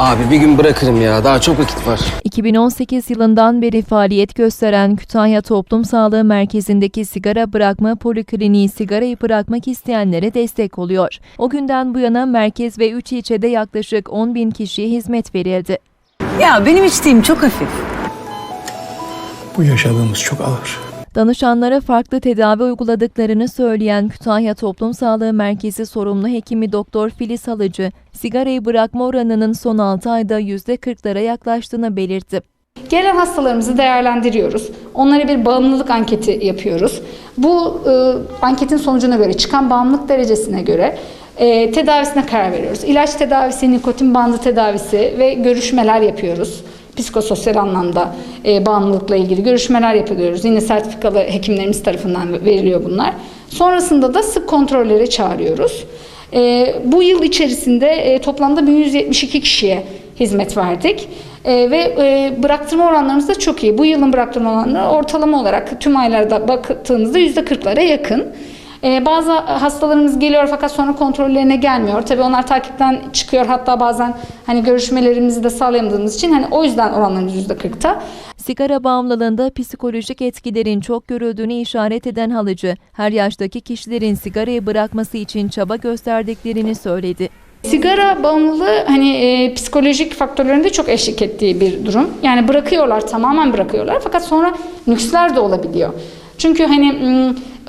Abi bir gün bırakırım ya. Daha çok vakit var. 2018 yılından beri faaliyet gösteren Kütahya Toplum Sağlığı Merkezi'ndeki sigara bırakma polikliniği sigarayı bırakmak isteyenlere destek oluyor. O günden bu yana merkez ve 3 ilçede yaklaşık 10 bin kişiye hizmet verildi. Ya benim içtiğim çok hafif. Bu yaşadığımız çok ağır. Danışanlara farklı tedavi uyguladıklarını söyleyen Kütahya Toplum Sağlığı Merkezi sorumlu hekimi Doktor Filiz Halıcı, sigarayı bırakma oranının son 6 ayda %40'lara yaklaştığını belirtti. Gelen hastalarımızı değerlendiriyoruz. Onlara bir bağımlılık anketi yapıyoruz. Bu e, anketin sonucuna göre, çıkan bağımlılık derecesine göre e, tedavisine karar veriyoruz. İlaç tedavisi, nikotin bandı tedavisi ve görüşmeler yapıyoruz. Psikososyal anlamda e, bağımlılıkla ilgili görüşmeler yapıyoruz. Yine sertifikalı hekimlerimiz tarafından veriliyor bunlar. Sonrasında da sık kontrollere çağırıyoruz. E, bu yıl içerisinde e, toplamda 1172 kişiye hizmet verdik. E, ve e, bıraktırma oranlarımız da çok iyi. Bu yılın bıraktırma oranları ortalama olarak tüm aylarda baktığımızda %40'lara yakın. E, bazı hastalarımız geliyor fakat sonra kontrollerine gelmiyor. Tabii onlar takipten çıkıyor. Hatta bazen hani görüşmelerimizi de sağlayamadığımız için hani o yüzden oranlarımız %40'ta. Sigara bağımlılığında psikolojik etkilerin çok görüldüğünü işaret eden Halıcı, her yaştaki kişilerin sigarayı bırakması için çaba gösterdiklerini söyledi. Sigara bağımlılığı hani e, psikolojik faktörlerin de çok eşlik ettiği bir durum. Yani bırakıyorlar, tamamen bırakıyorlar fakat sonra nüksler de olabiliyor. Çünkü hani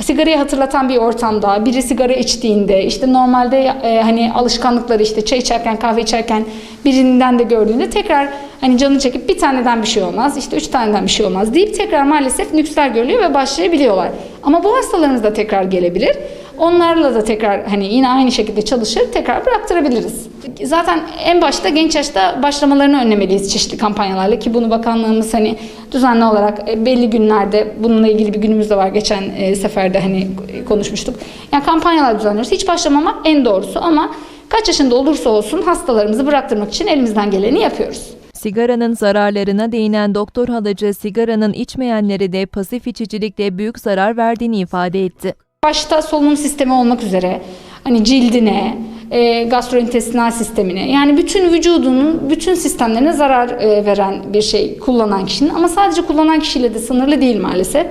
sigarayı hatırlatan bir ortamda biri sigara içtiğinde işte normalde e, hani alışkanlıkları işte çay içerken kahve içerken birinden de gördüğünde tekrar hani canı çekip bir taneden bir şey olmaz işte üç taneden bir şey olmaz deyip tekrar maalesef nüksler görülüyor ve başlayabiliyorlar. Ama bu hastalarımız da tekrar gelebilir. Onlarla da tekrar hani yine aynı şekilde çalışır tekrar bıraktırabiliriz. Zaten en başta genç yaşta başlamalarını önlemeliyiz çeşitli kampanyalarla ki bunu bakanlığımız hani düzenli olarak e, belli günlerde bununla ilgili bir günümüz de var geçen e, seferde hani konuşmuştuk. Yani kampanyalar düzenliyoruz. Hiç başlamamak en doğrusu ama kaç yaşında olursa olsun hastalarımızı bıraktırmak için elimizden geleni yapıyoruz. Sigaranın zararlarına değinen Doktor Halıcı, sigaranın içmeyenlere de pasif içicilikle büyük zarar verdiğini ifade etti. Başta solunum sistemi olmak üzere hani cildine, e, gastrointestinal sistemine yani bütün vücudunun bütün sistemlerine zarar e, veren bir şey kullanan kişinin ama sadece kullanan kişiyle de sınırlı değil maalesef.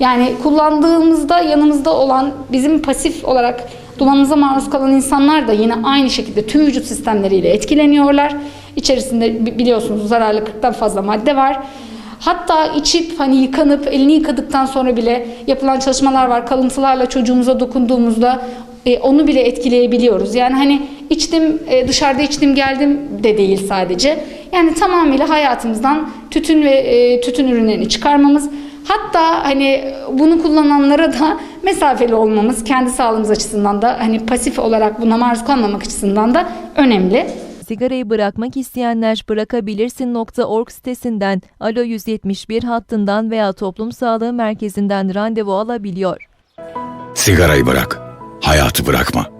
Yani kullandığımızda yanımızda olan bizim pasif olarak dumanımıza maruz kalan insanlar da yine aynı şekilde tüm vücut sistemleriyle etkileniyorlar. İçerisinde bi- biliyorsunuz zararlı 40'tan fazla madde var. Hatta içip hani yıkanıp elini yıkadıktan sonra bile yapılan çalışmalar var. Kalıntılarla çocuğumuza dokunduğumuzda e, onu bile etkileyebiliyoruz. Yani hani içtim e, dışarıda içtim geldim de değil sadece. Yani tamamıyla hayatımızdan tütün ve e, tütün ürünlerini çıkarmamız. Hatta hani bunu kullananlara da mesafeli olmamız kendi sağlığımız açısından da hani pasif olarak buna maruz kalmamak açısından da önemli. Sigarayı bırakmak isteyenler bırakabilirsin.org sitesinden, Alo 171 hattından veya Toplum Sağlığı Merkezi'nden randevu alabiliyor. Sigarayı bırak, hayatı bırakma.